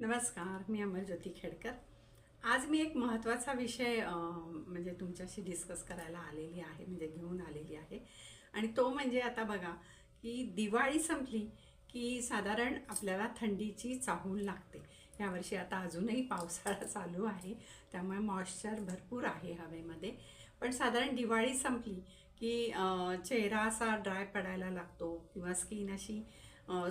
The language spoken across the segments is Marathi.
नमस्कार मी अमरज्योती खेडकर. आज मी एक महत्त्वाचा विषय म्हणजे तुमच्याशी डिस्कस करायला आलेली आहे म्हणजे घेऊन आलेली आहे. आणि तो म्हणजे आता बघा की दिवाळी संपली की साधारण आपल्याला थंडीची चाहूल लागते. यावर्षी आता अजूनही पावसाळा चालू आहे त्यामुळे मॉइश्चर भरपूर आहे हवेमध्ये. पण साधारण दिवाळी संपली की चेहरा असा ड्राय पडायला लागतो किंवा स्किन अशी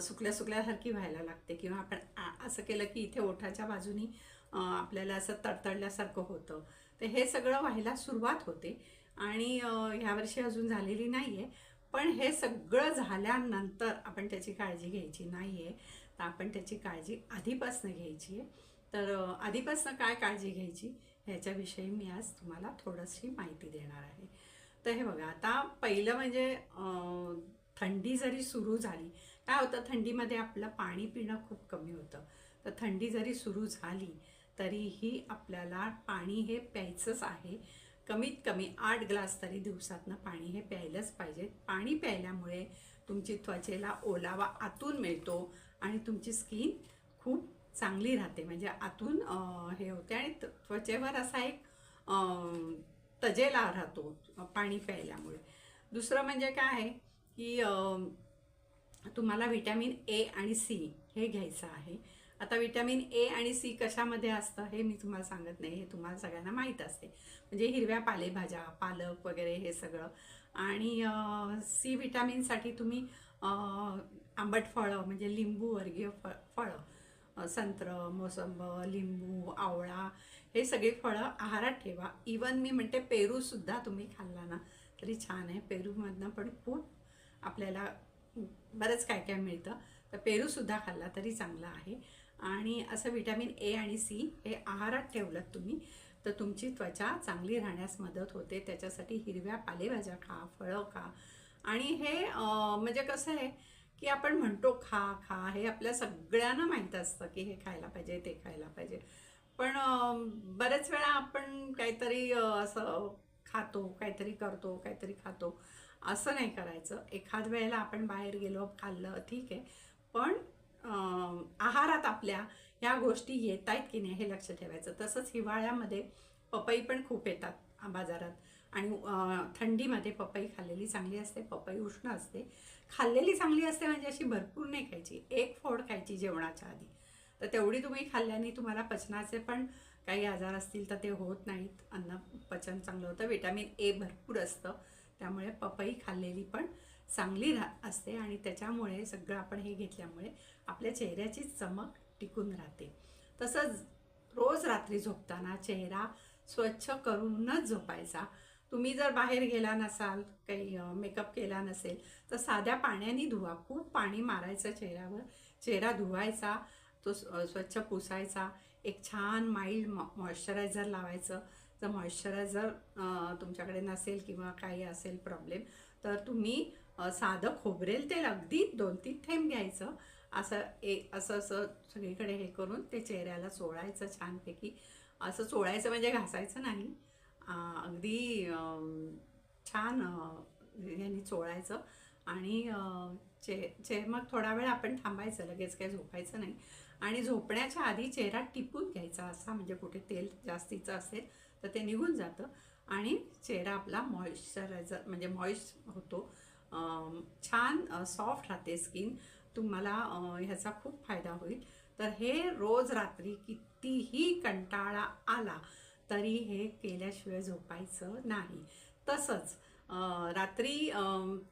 सुकल्या सुकल्यासारखी व्हायला लागते किंवा आपण असं केलं की इथे ओठाच्या बाजूनी आपल्याला असं तडतडल्यासारखं होतं. तर हे सगळं व्हायला सुरुवात होते आणि ह्यावर्षी अजून झालेली नाही आहे पण हे सगळं झाल्यानंतर आपण त्याची काळजी घ्यायची नाही आहे तर आपण त्याची काळजी आधीपासनं घ्यायची आहे. तर आधीपासनं काय काळजी घ्यायची ह्याच्याविषयी मी आज तुम्हाला थोडीशी माहिती देणार आहे. तर हे बघा आता पहिलं म्हणजे थंडी जरी सुरू झाली काय होतं थंडीमध्ये आपलं पाणी पिणं खूप कमी होतं. तर थंडी जरी सुरू झाली तरीही आपल्याला पाणी हे प्यायचंच आहे. कमीत कमी आठ ग्लास तरी दिवसातनं पाणी हे प्यायलंच पाहिजे. पाणी प्यायल्यामुळे तुमची त्वचेला ओलावा आतून मिळतो आणि तुमची स्किन खूप चांगली राहते. म्हणजे आतून हे होते आणि त- त्वचेवर असा एक तजेला राहतो पाणी प्यायल्यामुळे. दुसरं म्हणजे काय आहे? की तुम्हाला व्हिटॅमिन ए आणि सी हे घ्यायचं आहे. आता विटॅमिन ए आणि सी कशामध्ये असतं हे मी तुम्हाला सांगत नाही हे तुम्हाला सगळ्यांना माहीत असते. म्हणजे हिरव्या पालेभाज्या पालक वगैरे हे सगळं. आणि सी विटॅमिनसाठी तुम्ही आंबट फळं म्हणजे लिंबू वर्गीय फळ फळं संत्र मोसंब लिंबू आवळा हे सगळी फळं आहारात ठेवा. इवन मी म्हणते पेरूसुद्धा तुम्ही खाल्ला ना तरी छान आहे. पेरूमधनं पण खूप आपल्याला बरंच काय काय मिळतं. तर पेरूसुद्धा खाल्ला तरी चांगला आहे. आणि असं विटॅमिन ए आणि सी हे आहारात ठेवलं तुम्ही तर तुमची त्वचा चांगली राहण्यास मदत होते. त्याच्यासाठी हिरव्या पालेभाज्या खा फळं खा. आणि हे म्हणजे कसं आहे की आपण म्हणतो खा खा हे आपल्या सगळ्यांना माहीत असतं की हे खायला पाहिजे ते खायला पाहिजे. पण बऱ्याच वेळा आपण काहीतरी असं खातो काहीतरी करतो काहीतरी खातो. असं नाही करायचं. एखाद वेळेला आपण बाहेर गेलो खाल्लं ठीक आहे. पण आहारात आपल्या ह्या गोष्टी येत आहेत की नाही हे लक्ष ठेवायचं. तसंच हिवाळ्यामध्ये पपई पण खूप येतात बाजारात. आणि थंडीमध्ये पपई खाल्लेली चांगली असते पपई उष्ण असते. खाल्लेली चांगली असते म्हणजे अशी भरपूर नाही खायची. एक फोड खायची जेवणाच्या आधी. तर तेवढी तुम्ही खाल्ल्याने तुम्हाला पचनाचे पण काही आजार असतील तर ते होत नाहीत. अन्न पचन चांगलं होतं. विटॅमिन ए भरपूर असतं. त्यामुळे पपई खाल्लेली पण चांगली रा असते आणि त्याच्यामुळे सगळं आपण हे घेतल्यामुळे आपल्या चेहऱ्याची चमक टिकून राहते. तसंच रोज रात्री झोपताना चेहरा स्वच्छ करूनच झोपायचा. तुम्ही जर बाहेर गेला नसाल काही मेकअप केला नसेल तर साध्या पाण्याने धुवा. खूप पाणी मारायचं चेहऱ्यावर. चेहरा धुवायचा तो स्वच्छ पुसायचा. एक छान माइल्ड मॉइश्चरायझर लावायचं. जर मॉइश्चरायझर तुमच्याकडे नसेल किंवा काही असेल प्रॉब्लेम तर तुम्ही साधं खोबरेल तेल अगदी दोन तीन थेंब घ्यायचं. असं एक असं असं सगळीकडे हे करून ते चेहऱ्याला चोळायचं छानपैकी. असं चोळायचं म्हणजे घासायचं नाही. अगदी छान यांनी चोळायचं. आणि चे चे मग थोडा वेळ आपण थांबायचं लगेच काही झोपायचं नाही. आणि झोपण्याच्या आधी चेहरा टिपून घ्यायचा असा म्हणजे कुठे तेल जास्तीचं असेल तर ते निघून जातं. आणि चेहरा आपला मॉइश्चरायझर म्हणजे मॉइश होतो. छान सॉफ्ट राहते स्किन तुम्हाला ह्याचा खूप फायदा होईल. तर हे रोज रात्री कितीही कंटाळा आला तरी हे केल्याशिवाय झोपायचं नाही. तसंच रात्री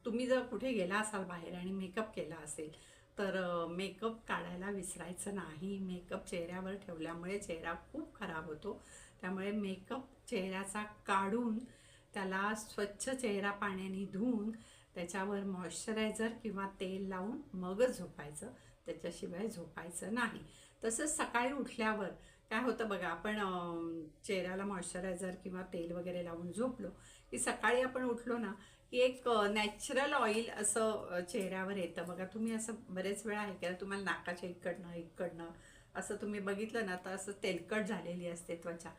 तुम्ही जर कुठे गेला असाल बाहेर आणि मेकअप केला असेल तर मेकअप काढायला विसरायचं नाही. मेकअप चेहऱ्यावर ठेवल्यामुळे चेहरा खूप खराब होतो. त्यामुळे मेकअप चेहऱ्याचा काढून त्याला स्वच्छ चेहरा पाण्याने धुवून त्याच्यावर मॉइश्चरायझर किंवा तेल लावून मगच झोपायचं. त्याच्याशिवाय झोपायचं नाही. तसंच सकाळी उठल्यावर काय होतं बघा आपण चेहऱ्याला मॉइश्चरायझर किंवा तेल वगैरे लावून झोपलो की सकाळी आपण उठलो ना की एक नॅचरल ऑइल असं चेहऱ्यावर येतं. बघा तुम्ही असं बरेच वेळा आहे की तुम्हाला नाकाच्या इकडनं इकडनं असं तुम्ही बघितलं ना तर असं तेलकट झालेली असते त्वचा.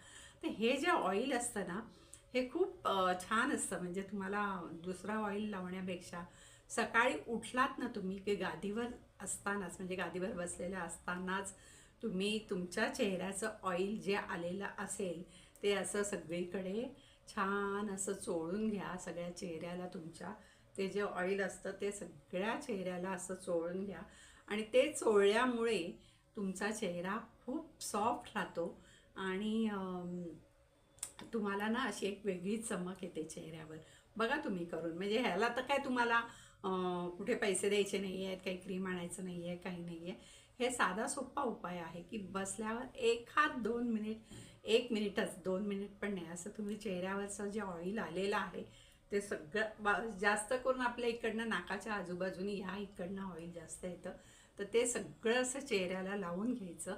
तर हे जे ऑइल असतं ना हे खूप छान असतं. म्हणजे तुम्हाला दुसरा ऑइल लावण्यापेक्षा सकाळी उठलात ना तुम्ही की गादीवर असतानाच म्हणजे गादीवर बसलेल्या असतानाच तुम्ही तुमच्या चेहऱ्याचं ऑइल जे आलेलं असेल ते असं सगळीकडे छान असं चोळून घ्या. सगळ्या चेहऱ्याला तुमच्या ते जे ऑइल असतं ते सगळ्या चेहऱ्याला असं चोळून घ्या. आणि ते चोळल्यामुळे तुमचा चेहरा खूप सॉफ्ट राहतो आणि तुम्हाला ना अशी एक वेगळीच चमक येते चेहऱ्यावर. बघा तुम्ही करून. म्हणजे ह्याला तर काय तुम्हाला कुठे पैसे द्यायचे नाही आहेत काही क्रीम आणायचं नाही आहे काही नाही आहे हे साधा सोपा उपाय आहे की बसल्यावर एखाद दोन मिनिट एक मिनिटच दोन मिनिट पण नाही. असं तुम्ही चेहऱ्यावरचं जे ऑइल आलेलं आहे ते सगळं जास्त करून आपल्या इकडनं नाकाच्या आजूबाजूनी ह्या इकडनं ऑइल जास्त येतं. तर ते सगळं असं चेहऱ्याला लावून घ्यायचं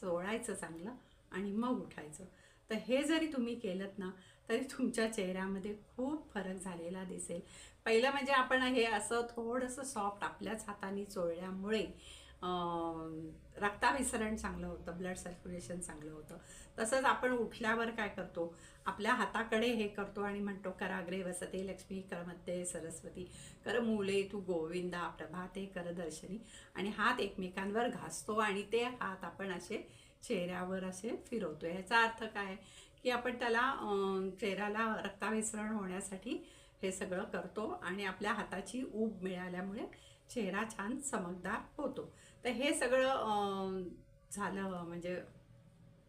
चोळायचं चांगलं आणि मग उठायचं. तर हे जरी तुम्ही केलं ना तरी तुमच्या चेहऱ्यामध्ये खूप फरक झालेला दिसेल. पहिलं म्हणजे आपण हे असं थोडंसं सॉफ्ट आपल्याच हाताने चोळल्यामुळे रक्ताभिसरण चांगलं होतं ब्लड सर्क्युलेशन चांगलं होतं. तसंच आपण उठल्यावर काय करतो? आपल्या हाताकडे हे करतो आणि म्हणतो कराग्रे वसते लक्ष्मी करमते सरस्वती कर मुले तू गोविंदा प्रभाते कर दर्शनी. आणि हात एकमेकांवर घासतो आणि ते हात आपण असे चेहऱ्यावर असे फिरवतो. ह्याचा अर्थ काय की आपण त्याला चेहऱ्याला रक्ताभिसरण होण्यासाठी हे सगळं करतो आणि आपल्या हाताची ऊब मिळाल्यामुळे चेहरा छान चमकदार होतो. तर हे सगळं झालं म्हणजे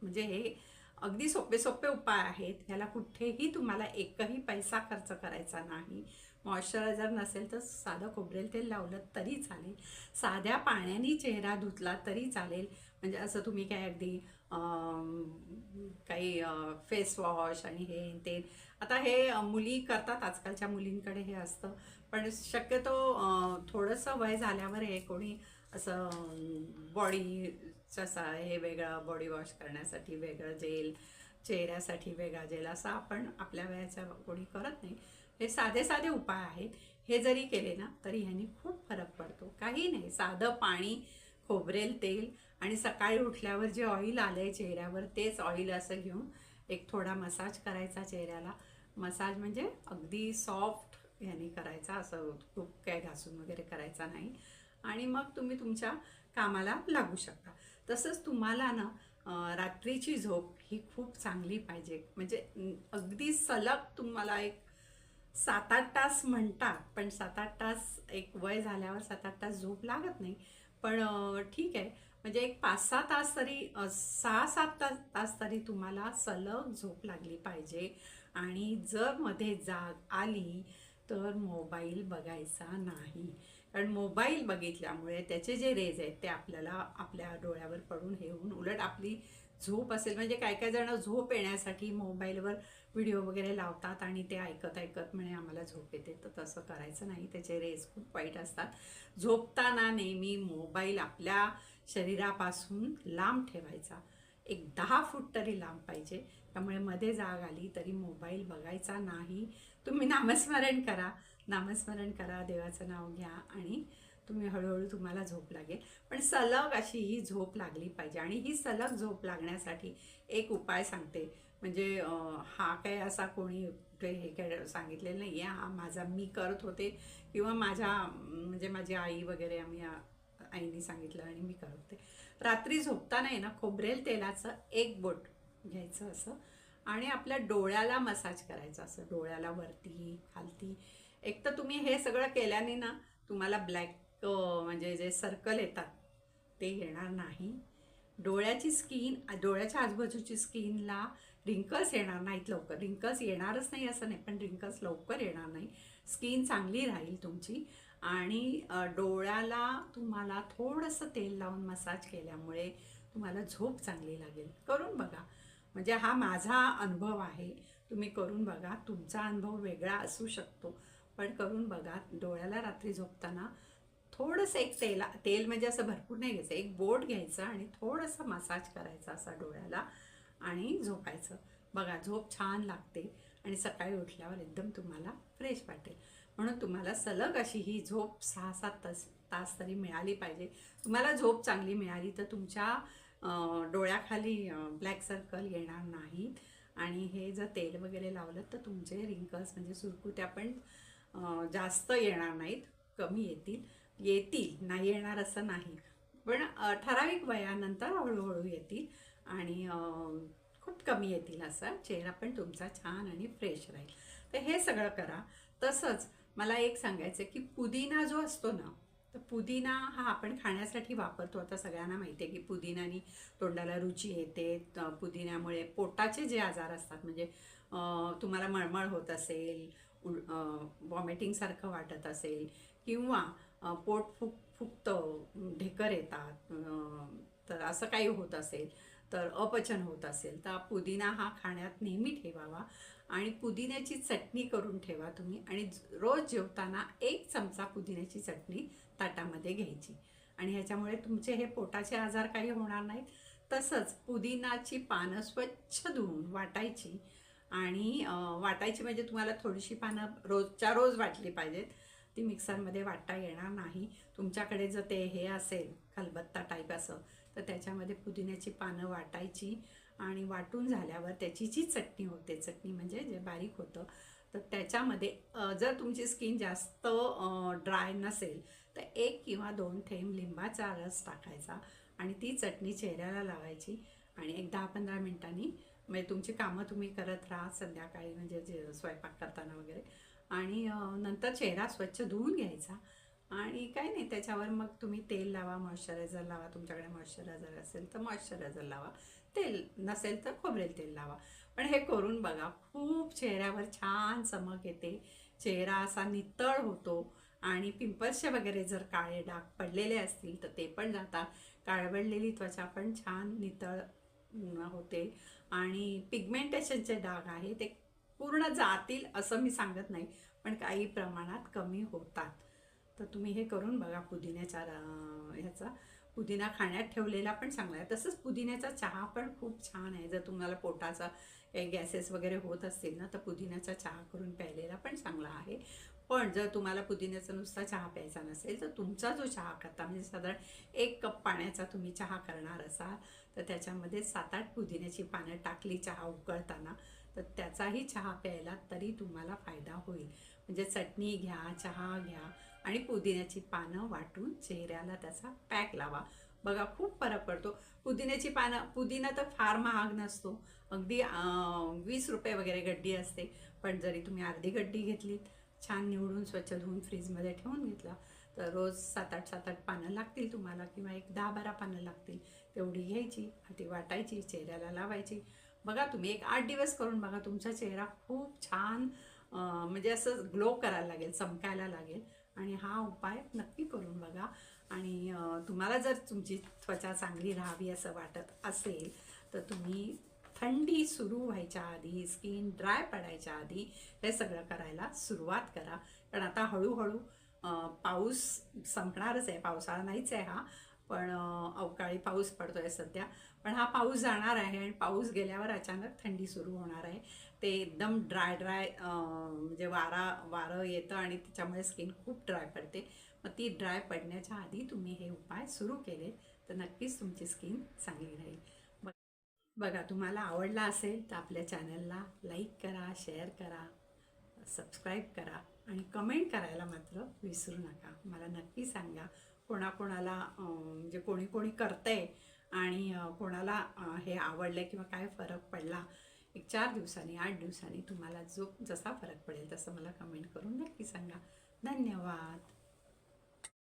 म्हणजे हे अगदी सोपे सोपे उपाय आहेत. ह्याला कुठेही तुम्हाला एकही पैसा खर्च करायचा नाही. मॉइश्चरायझर नसेल तर साधं खोबरेल तेल लावलं तरी चालेल. साध्या पाण्याने चेहरा धुतला तरी चालेल. म्हणजे असं तुम्ही काय अगदी काही फेस वॉश आणि हे ते. आता हे मुली करतात आजकालच्या मुलींकडे हे असतं. पण शक्यतो थोडंसं वय झाल्यावर हे कोणी असं बॉडीचं सा हे वेगळं बॉडी वॉश करण्यासाठी वेगळं जेल चेहऱ्यासाठी वेगळा जेल असं आपण आपल्या वयाच्या कोणी करत नाही. हे साधे साधे उपाय आहेत. हे जरी केले ना तरी ह्यानी खूप फरक पडतो. काही नाही. साधं पाणी खोबरेल तेल आणि सकाळी उठल्यावर जे ऑइल आलं आहे चेहऱ्यावर तेच ऑइल असं घेऊन एक थोडा मसाज करायचा चेहऱ्याला. मसाज म्हणजे अगदी सॉफ्ट ह्याने करायचा. असं खूप काय घासून वगैरे करायचा नाही. आणि मग तुम्ही तुमच्या कामाला लागू शकता. तसंच तुम्हाला ना रात्रीची झोप ही खूप चांगली पाहिजे. म्हणजे अगदी सलग तुम्हाला एक सात आठ तास म्हणतात पण सात आठ तास एक वय झाल्यावर सात आठ तास झोप लागत नाही. पण ठीक आहे. म्हणजे एक पाच सहा तास तरी सहा सात तास तास तरी तुम्हाला सलग झोप लागली पाहिजे. आणि जर मध्ये जाग आली तर मोबाईल बघायचा नाही. कारण मोबाईल बघितल्यामुळे त्याचे जे रेज आहेत ते आपल्याला आपल्या डोळ्यावर पडून हे होऊन उलट आपली झोप असेल. म्हणजे काय काय जण झोप येण्यासाठी मोबाईलवर व्हिडिओ वगैरे लावतात आणि ते ऐकत ऐकत म्हणे आम्हाला झोप येते. तर तसं करायचं नाही. त्याचे रेज खूप वाईट असतात. झोपताना नेहमी मोबाईल आपल्या शरीरापासून लांब ठेवायचा. एक दहा फूट तरी लांब पाहिजे. त्यामुळे मध्ये जाग आली तरी मोबाईल बघायचा नाही. तुम्ही नामस्मरण करा. नामस्मरण करा देवाचं नाव घ्या आणि तुम्ही हळूहळू तुम्हाला झोप लागेल. पण सलग अशी ही झोप लागली पाहिजे आणि ही सलग झोप लागण्यासाठी एक उपाय सांगते. म्हणजे हा काय असा कोणी कुठे हे काय सांगितलेलं नाही आहे हा माझा मी करत होते किंवा माझ्या म्हणजे माझी आई वगैरे आम्ही आईने सांगितलं आणि मी करत होते. रात्री झोपताना आहे ना खोबरेल तेलाचं एक बोट घ्यायचं असं आणि आपल्या डोळ्याला मसाज करायचा असं. डोळ्याला वरती खालती एक तर तुम्ही हे सगळं केल्याने ना तुम्हाला ब्लॅक म्हणजे जे सर्कल येतात ते येणार नाही. डोळ्याची स्किन डोळ्याच्या आजूबाजूची स्किनला रिंकल्स येणार नाहीत लवकर. रिंकल्स येणारच नाही असं नाही पण रिंकल्स लवकर येणार नाही. स्किन चांगली राहील तुमची. आणि डोळ्याला तुम्हाला थोडंसं तेल लावून मसाज केल्यामुळे तुम्हाला झोप चांगली लागेल. करून बघा. म्हणजे हा माझा अनुभव आहे. तुम्ही करून बघा. तुमचा अनुभव वेगळा असू शकतो. पण करून बघा डोळ्याला रात्री झोपताना थोडंसं एक तेला तेल म्हणजे असं भरपूर नाही घ्यायचं एक बोट घ्यायचं आणि थोडंसं मसाज करायचा असा डोळ्याला आणि झोपायचं. बघा झोप छान लागते आणि सकाळी उठल्यावर एकदम तुम्हाला फ्रेश वाटेल. म्हणून तुम्हाला सलग अशी ही झोप सहा सात तास तास तरी मिळाली पाहिजे. तुम्हाला झोप चांगली मिळाली तर तुमच्या डोळ्याखाली ब्लॅक सर्कल येणार नाहीत आणि हे जर तेल वगैरे लावलं तर तुमचे रिंकल्स म्हणजे सुरकुत्या पण जास्त येणार नाहीत कमी येतील. येतील नाही येणार असं नाही. पण ठराविक वयानंतर हळूहळू येतील आणि खूप कमी येतील असा चेहरा पण तुमचा छान आणि फ्रेश राहील. तर हे सगळं करा. तसंच मला एक सांगायचं आहे की पुदिना जो असतो ना तर पुदिना हा आपण खाण्यासाठी वापरतो. आता सगळ्यांना माहिती आहे की पुदिनानी तोंडाला रुची येते. पुदिन्यामुळे पोटाचे जे आजार असतात म्हणजे तुम्हाला मळमळ होत असेल वॉमिटिंगसारखं वाटत असेल किंवा पोट फुक फुकतं ढेकर येतात तर असं काही होत असेल तर अपचन होत असेल तर पुदिना हा खाण्यात नेहमी ठेवावा आणि पुदिन्याची चटणी करून ठेवा तुम्ही आणि रोज जेवताना एक चमचा पुदिन्याची चटणी ताटामध्ये घ्यायची. आणि ह्याच्यामुळे तुमचे हे पोटाचे आजार काही होणार नाहीत. तसंच पुदिनाची पानं स्वच्छ धुवून वाटायची. आणि वाटायची म्हणजे तुम्हाला थोडीशी पानं रोजच्या रोज वाटली पाहिजेत. ती मिक्सरमध्ये वाटता येणार नाही. तुमच्याकडे जर ते हे असेल खलबत्ता टाईप असं तर त्याच्यामध्ये पुदिन्याची पानं वाटायची आणि वाटून झाल्यावर त्याची जी चटणी होते चटणी म्हणजे जे बारीक होतं तर त्याच्यामध्ये जर तुमची स्किन जास्त ड्राय नसेल तर एक किंवा दोन थेंब लिंबाचा रस टाकायचा आणि ती चटणी चेहऱ्याला लावायची आणि एक दहा पंधरा मिनिटांनी म्हणजे तुमची कामं तुम्ही करत राहा संध्याकाळी म्हणजे जे स्वयंपाक करताना वगैरे. आणि नंतर चेहरा स्वच्छ धुवून घ्यायचा. आणि काही नाही त्याच्यावर मग तुम्ही तेल लावा मॉइश्चरायझर लावा तुमच्याकडे मॉइश्चरायझर असेल तर मॉइश्चरायझर लावा. तेल नसेल तर खोबरेल तेल लावा. पण हे करून बघा खूप चेहऱ्यावर छान चमक येते. चेहरा असा नितळ होतो. आणि पिंपल्सचे वगैरे जर काळे डाग पडलेले असतील तर ते पण जातात. काळवडलेली त्वचा पण छान नितळ होते आणि पिगमेंटेशनचे डाग आहे ते पूर्ण जातील असं मी सांगत नाही पण काही प्रमाणात कमी होतात. तर तुम्ही हे करून बघा पुदिन्याच्या ह्याचा. पुदिना खाण्यात ठेवलेला पण चांगला आहे. तसंच पुदिन्याचा चहा पण खूप छान आहे. जर तुम्हाला पोटाचा काही गॅसेस वगैरे होत असतील ना तर पुदिन्याचा चहा करून प्यायलेला पण चांगला आहे. पण जर तुम्हाला पुदिन्याचा नुसता चहा प्यायचा नसेल तर तुमचा जो चहा करता म्हणजे साधारण एक कप पाण्याचा तुम्ही चहा करणार असाल तर त्याच्यामध्ये सात आठ पुदिन्याची पानं टाकली चहा उकळताना तर त्याचाही चहा प्यायला तरी तुम्हाला फायदा होईल. म्हणजे चटणी घ्या चहा घ्या आणि पुदिन्याची पानं वाटून चेहऱ्याला त्याचा पॅक लावा. बघा खूप फरक पडतो. पुदिन्याची पानं पुदिना तर फार महाग नसतो. अगदी वीस रुपये वगैरे गड्डी असते. पण जरी तुम्ही अर्धी गड्डी घेतलीत छान निवडून स्वच्छ धुवून फ्रीजमध्ये ठेवून घेतला. तर रोज सात आठ सात आठ पानं लागतील तुम्हाला किंवा एक दहा बारा पानं लागतील. तेवढी घ्यायची ती वाटायची चेहऱ्याला लावायची. बघा तुम्ही एक आठ दिवस करून बघा तुमचा चेहरा खूप छान म्हणजे असं ग्लो करायला लागेल चमकायला लागेल. आणि हा उपाय नक्की करून बघा. आणि तुम्हाला जर तुमची त्वचा चांगली राहावी असं वाटत असेल तर तुम्ही थंडी सुरू व्हायच्या आधी स्किन ड्राय पडायच्या आधी हे सगळं करायला सुरुवात करा. कारण आता हळूहळू पाऊस संपणारच आहे. पावसाळा नाहीच आहे हा. पण अवकाळी पाऊस पडतो आहे सध्या. पण हा पाऊस जाणार आहे आणि पाऊस गेल्यावर अचानक थंडी सुरू होणार आहे. ते एकदम ड्राय ड्राय म्हणजे वारा वारं येतं आणि त्याच्यामुळे स्किन खूप ड्राय पडते. मग ती ड्राय पडण्याच्या आधी तुम्ही हे उपाय सुरू केले तर नक्कीच तुमची स्किन चांगली राहील. बघा तुम्हाला आवडला असेल तर आपल्या चॅनलला लाईक करा शेअर करा सबस्क्राईब करा आणि कमेंट करायला मात्र विसरू नका. मला नक्की सांगा कोणाकोणाला म्हणजे कोणी कोणी करतंय आणि कोणाला हे आवडलं किंवा काय फरक पडला. एक चार दिवसांनी आठ दिवसांनी तुम्हाला जो जसा फरक पडेल तसं मला कमेंट करून नक्की सांगा. धन्यवाद.